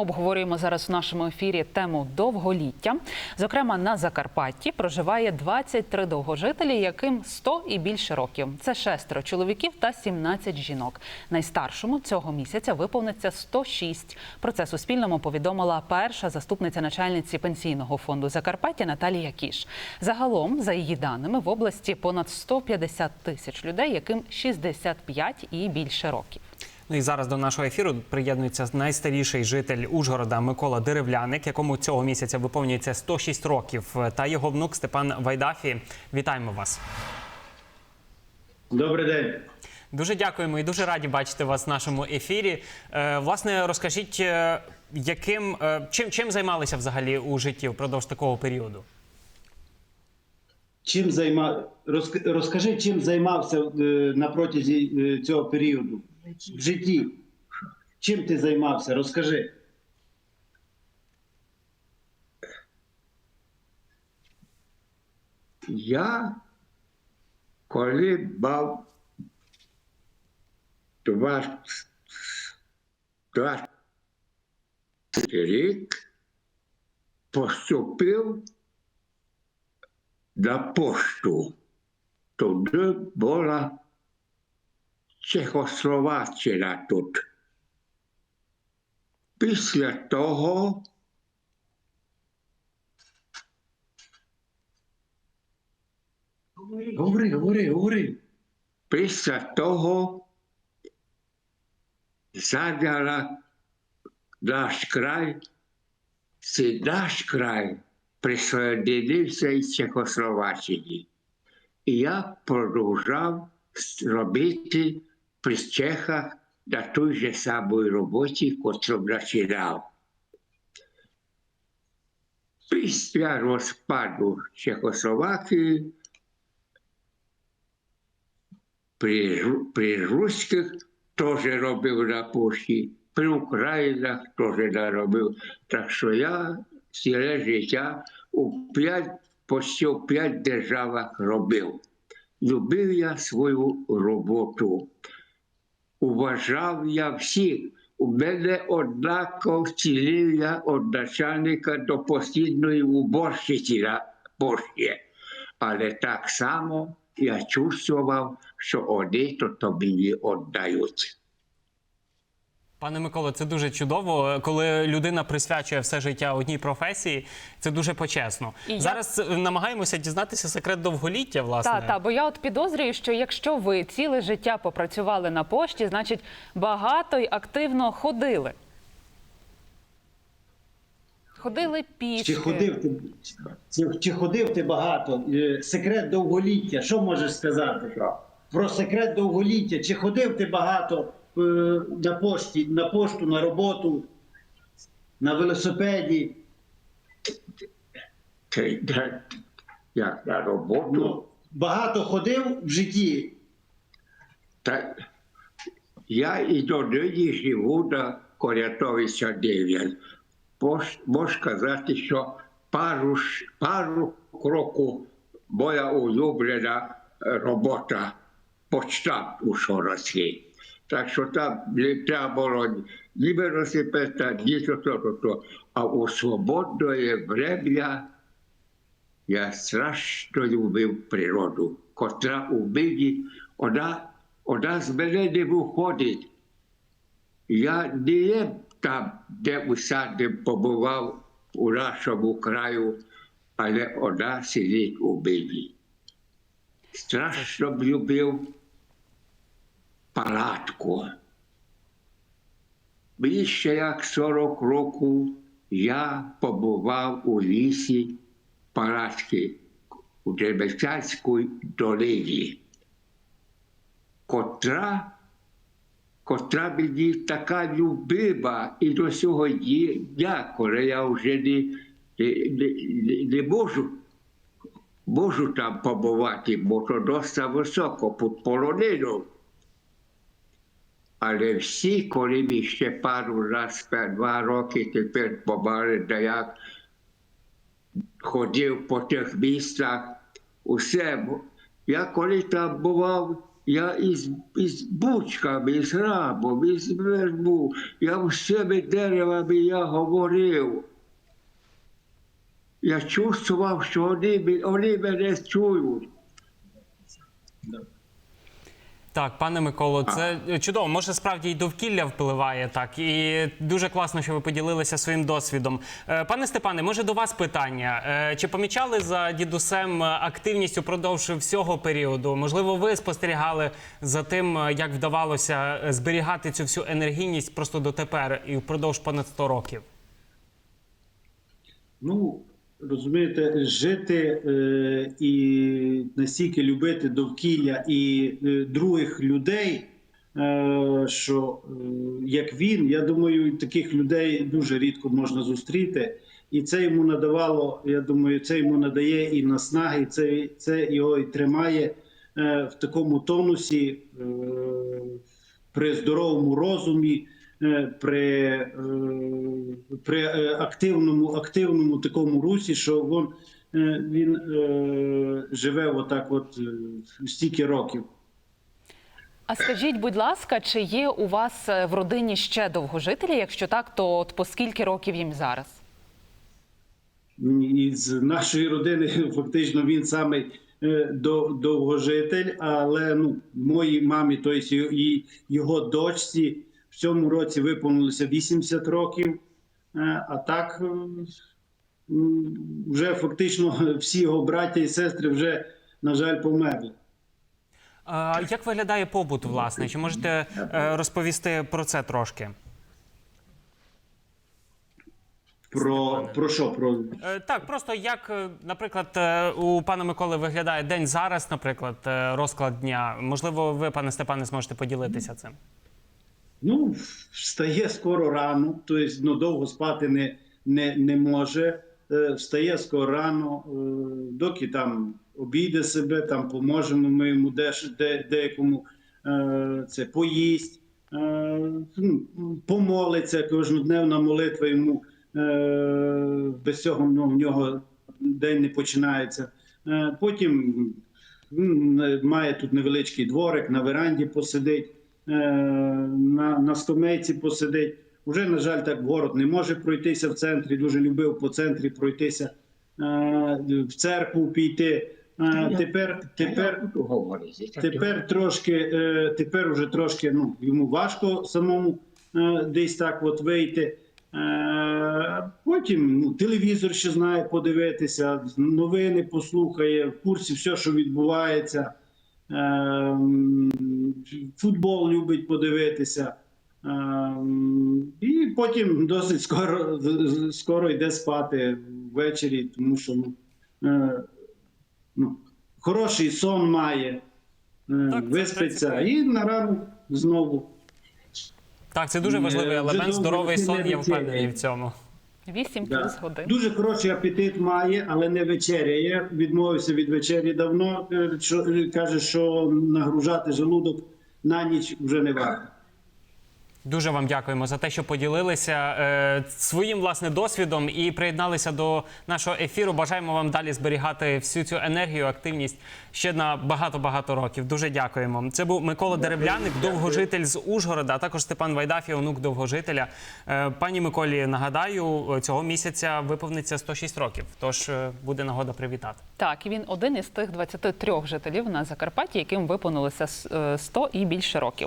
Обговорюємо зараз в нашому ефірі тему довголіття. Зокрема, на Закарпатті проживає 23 довгожителі, яким 100 і більше років. Це шестеро чоловіків та 17 жінок. Найстаршому цього місяця виповниться 106. Про це Суспільному повідомила перша заступниця начальниці пенсійного фонду Закарпаття Наталія Кіш. Загалом, за її даними, в області понад 150 тисяч людей, яким 65 і більше років. Ну і зараз до нашого ефіру приєднується найстаріший житель Ужгорода Микола Деревляник, якому цього місяця виповнюється 106 років, та його внук Степан Вайдафі. Вітаємо вас. Добрий день. Дуже дякуємо і дуже раді бачити вас в нашому ефірі. Е, власне, розкажіть, е, яким е, чим, чим займалися взагалі у житті впродовж такого періоду? Чим займа... Розк- Розкажи, чим займався на протязі цього періоду в житті? Чим ти займався? Розкажи. Я, коли 20 20 рік, поступив на пошту. Туди була Чехословаччина тут. Після того Говори, говори, говори. Після того зайняла наш край, це наш край присоединився із Чехословаччини. І я продовжав робити при Чехах на той же самій роботі, котру починав. Після розпаду Чехословакії при, при руських теж робив на пошті, при Українах теж наробив. Так що я ціле життя у п'ять, почти у п'ять державах робив. Любив я свою роботу. Уважав я всіх. У мене однаково цілив я від начальника до постійної уборщиці на пошті. Але так само я чувствував, що вони то тобі віддають. Пане Миколо, це дуже чудово. Коли людина присвячує все життя одній професії, це дуже почесно. І Зараз е, намагаємося дізнатися секрет довголіття, власне. Так, так, бо я от підозрюю, що якщо ви ціле життя попрацювали на пошті, значить багато й активно ходили. Ходили пішки. Чи ходив ти, чи, чи ходив ти багато? Е, Секрет довголіття. Що можеш сказати? Про секрет довголіття. Чи ходив ти багато на пошті, на пошту, на роботу, на велосипеді? Ти де- як на роботу, Ну, багато ходив в житті. та я і до нині живу на Корятовича 9. Мож- Можу сказати, що пару, ш- пару кроку моя улюблена е, робота почтам у Шоросі. Так що там треба було ні велосипеда, ні то, то. А у свободне время я страшно любив природу, котра у мені, вона, вона з мене не виходить. Я не є там, де усадим побував у нашому краю, але вона сидить у мені. Страшно б любив палатку. Більше як 40 років я побував у лісі палатки у Дебецянській долині, котра, котра мені така любима і до сьогодні дня, коли я вже не, не, не, не можу, можу там побувати, бо то досить високо під полонином. Але всі, коли ми ще пару раз, два роки тепер побали, де як ходив по тих містах, усе. Я коли там бував, Я із, із бучками, із рабом, із вербу, я всіми деревами я говорив. Я чувствував, що вони, вони мене чують. Так, пане Миколо, це чудово. Може, справді і довкілля впливає так. І дуже класно, що ви поділилися своїм досвідом. Е, Пане Степане, може до вас питання. Е, Чи помічали за дідусем активність упродовж всього періоду? Можливо, ви спостерігали за тим, як вдавалося е, зберігати цю всю енергійність просто дотепер і впродовж понад 100 років? Ну, розумієте, жити е, і настільки любити довкілля і е, других людей, е, що е, як він, я думаю, таких людей дуже рідко можна зустріти. І це йому надавало, я думаю, це йому надає і наснаги, це, це його і тримає е, в такому тонусі е, при здоровому розумі, при, е, при е, активному, активному такому русі, що він, е, він е, живе отак от е, стільки років. А скажіть, будь ласка, чи є у вас е, в родині ще довгожителі? Якщо так, то от по скільки років їм зараз? Із нашої родини фактично він самий е, довгожитель, але ну, моїй мамі, тобто і його дочці, цьому році виповнилося 80 років. Е, А так е, вже фактично всі його браття і сестри вже, на жаль, померли. Е, Як виглядає побут, власне? Чи можете е, розповісти про це трошки? Про, про що? Про Так, просто як, наприклад, у пана Миколи виглядає день зараз, наприклад, розклад дня. Можливо, ви, пане Степане, зможете поділитися цим. Ну, встає скоро рано, тобто ну, довго спати не, не, не може. Е, Встає скоро рано, е, доки там обійде себе, там поможемо ми йому де, деякому е, це поїсть, ну, помолиться, кожнодневна молитва йому без цього ну, в нього день не починається. Потім має тут невеличкий дворик, на веранді посидить, на, на скамейці посидить. Уже, на жаль, так город не може пройтися в центрі. Дуже любив по центрі пройтися, е, в церкву піти. Е, Тепер, тепер, тепер трошки, е, тепер уже трошки ну, йому важко самому е, десь так от вийти. Е, Потім ну, телевізор ще знає подивитися, новини послухає, в курсі все, що відбувається. Е, м, Футбол любить подивитися. Е, І потім досить скоро, скоро йде спати ввечері, тому що ну, е, ну, хороший сон має, е, Так, виспиться і на ранок знову. Так, це дуже важливий Е, елемент. Здоровий сон, я впевнений в цьому. 8 Да. плюс годин. Дуже хороший апетит має, але не вечеряє. Відмовився від вечері давно. е, Що, е, каже, що нагружати желудок на ніч вже не варто. Дуже вам дякуємо за те, що поділилися е, своїм власне досвідом і приєдналися до нашого ефіру. Бажаємо вам далі зберігати всю цю енергію, активність ще на багато багато років. Дуже дякуємо. Це був Микола Деревляник, довгожитель з Ужгорода, а також Степан Вайдафій, онук довгожителя. Е, пані Миколі, нагадаю, цього місяця виповниться 106 років. Тож е, буде нагода привітати. Так, і він один із тих 23 жителів на Закарпатті, яким виповнилося с- е, 100 і більше років.